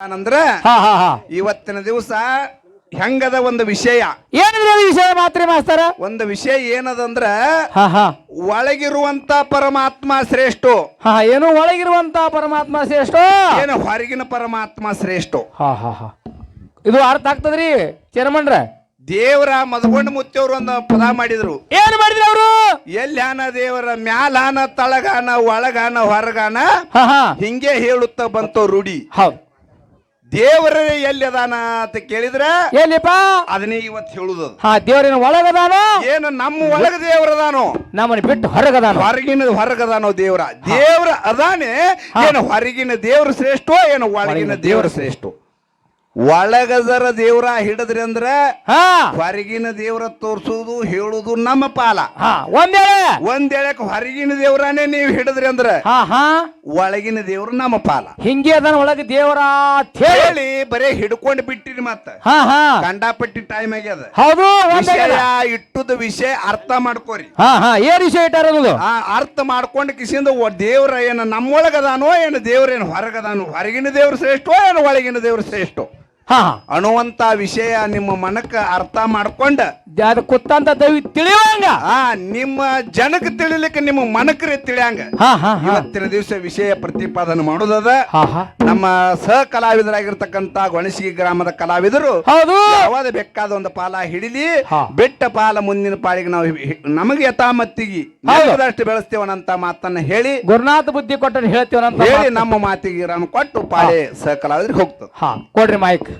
ಅಂದ್ರ ಇವತ್ತಿನ ದಿವಸ ಹೆಂಗದ ಒಂದು ವಿಷಯ. ಏನಿದೆ ವಿಷಯ ಮಾತ್ರ ಮಾಸ್ತರ? ಒಂದು ವಿಷಯ ಏನದಂದ್ರ ಹಾ ಹಾ. ಒಳಗಿರುವಂತ ಪರಮಾತ್ಮ ಶ್ರೇಷ್ಠ. ಹಾ ಏನು ಒಳಗಿರುವಂತ ಪರಮಾತ್ಮ ಶ್ರೇಷ್ಠ? ಏನು ಹೊರಗಿನ ಪರಮಾತ್ಮ ಶ್ರೇಷ್ಠ. ಹಾ ಹಾ ಹಾ. ಇದು ಅರ್ಥ ಆಗ್ತದ್ರಿ ಚೇರ್ಮನ್ರ? ದೇವರ ಮದಗೊಂಡು ಮುತ್ತೇವ್ರು ಒಂದು ಪದ ಮಾಡಿದ್ರು. ಏನ್ ಮಾಡಿದ್ರು ಅವರು? ಎಲ್ಲಾನ ದೇವರ ಮ್ಯಾಲಾನ ತಳಗಾನ ಒಳಗಾನ ಹೊರಗಾನ ಹಾ ಹಾ. ಹಿಂಗೆ ಹೇಳುತ್ತಾ ಬಂತು ರೂಢಿ. ಹೌದು. ದೇವರ ಎಲ್ಲಿ ಅದಾನ ಅಂತ ಕೇಳಿದ್ರ ಎಲ್ಲಿಪ್ಪ? ಅದನ್ನೇ ಇವತ್ತು ಹೇಳುದು. ಹಾ ದೇವರಿನ ಒಳಗದಾನೋ? ಏನು ನಮ್ಮ ಒಳಗ ದೇವರದಾನೋ? ನಮ್ಮನ್ನ ಬಿಟ್ಟು ಹೊರಗದಾನ? ಹೊರಗಿನ ಹೊರಗದಾನೋ ದೇವರ? ದೇವರ ಅದಾನೆ ಏನು ಹೊರಗಿನ ದೇವ್ರ ಶ್ರೇಷ್ಠೋ ಏನು ಒಳಗಿನ ದೇವರ ಶ್ರೇಷ್ಠ? ಒಳಗದರ ದೇವ್ರ ಹಿಡದ್ರಿ ಅಂದ್ರ ಹಾ. ಹೊರಗಿನ ದೇವ್ರ ತೋರ್ಸುದು ಹೇಳುದು ನಮ್ಮ ಪಾಲ. ಹಾ ಒಂದೇಳೆ. ಒಂದ್ ಹೊರಗಿನ ದೇವ್ರಾನೇ ನೀವು ಹಿಡದ್ರಿ ಅಂದ್ರ ಹಾ ಹಾ. ಒಳಗಿನ ದೇವ್ರ ನಮ್ಮ ಪಾಲ. ಹಿಂಗೆ ಅದನ್ನ ಒಳಗ ದೇವ್ರ ಅಂತ ಹೇಳಿ. ಹೇಳಿ ಬರೇ ಹಿಡ್ಕೊಂಡ್ ಬಿಟ್ಟಿರಿ ಮತ್ತ. ಹಾ ಹಾ. ಕಂಡಾಪಟ್ಟಿ ಟೈಮ್ ಆಗ್ಯದ. ಹೌದು ವಿಷಯ ಒಂದೇ ಇಟ್ಟದ ವಿಷಯ ಅರ್ಥ ಮಾಡ್ಕೋರಿ. ಹಾ ಹಾ. ಏನ್ ವಿಷಯ ಇಟ್ಟಾರದು? ಆ ಅರ್ಥ ಮಾಡ್ಕೊಂಡ್ ಕಿಸಿಂದ ಒ- ದೇವ್ರ ಏನ ನಮ್ಮೊಳಗದಾನೋ ಏನು ದೇವ್ರ ಏನು ಹೊರಗದಾನೋ ಹೊರಗಿನ ದೇವ್ರ ಶ್ರೇಷ್ಠ ಏನು ಒಳಗಿನ ದೇವ್ರ ಶ್ರೇಷ್ಠ? ಹಾ. ಅನ್ನುವಂತ ವಿಷಯ ನಿಮ್ಮ ಮನಕ್ಕ ಅರ್ಥ ಮಾಡ್ಕೊಂಡ. ಅದು ಕುತ್ತಂತ ದೈವಿ ತಿಳಿಯುವಂಗ? ಆ ನಿಮ್ಮ ಜನಕ್ಕೆ ತಿಳಿಲಿಕ್ಕೆ ನಿಮ್ಮ ಮನಕ್ರೆ ತಿಳಿಯಂಗ. ಹಾ ಹಾ ಹಾ. ಇವತ್ತಿನ ದಿವಸ ವಿಷಯ ಪ್ರತಿಪಾದನೆ ಮಾಡೋದದ. ಹಾ ಹಾ. ನಮ್ಮ ಸಹ ಕಲಾವಿದರಾಗಿರ್ತಕ್ಕಂತ ಗೊಣಸಿಗೆ ಗ್ರಾಮದ ಕಲಾವಿದರು ಹೌದು. ಯಾವಾಗ ಬೇಕಾದ ಒಂದು ಪಾಲ ಹಿಡಿಲಿ. ಬೆಟ್ಟ ಪಾಲ ಮುಂದಿನ ಪಾಳಿಗೆ ನಾವು ಹಿ- ನಮಗೆ ಯಥಾಮತ್ತಿಗೆ. ಬೇಕಾದಷ್ಟು ಬೆಳೆಸ್ತೇವನಂತ ಮಾತನ್ನ ಹೇಳಿ ಗುರುನಾಥ ಬುದ್ಧಿ ಕೊಟ್ಟರೆ ಹೇಳ್ತೀವನಂತ ಹೇಳಿ ನಮ್ಮ ಮಾತಿಗೆ ರಾಮ ಕೊಟ್ಟು ಪಾಳೆ ಸಹ ಕಲಾವಿದರಿಗೆ ಹೋಗ್ತದೆ. ಹಾ ಕೊಡ್ರಿ ಮಾಯ್ಕ್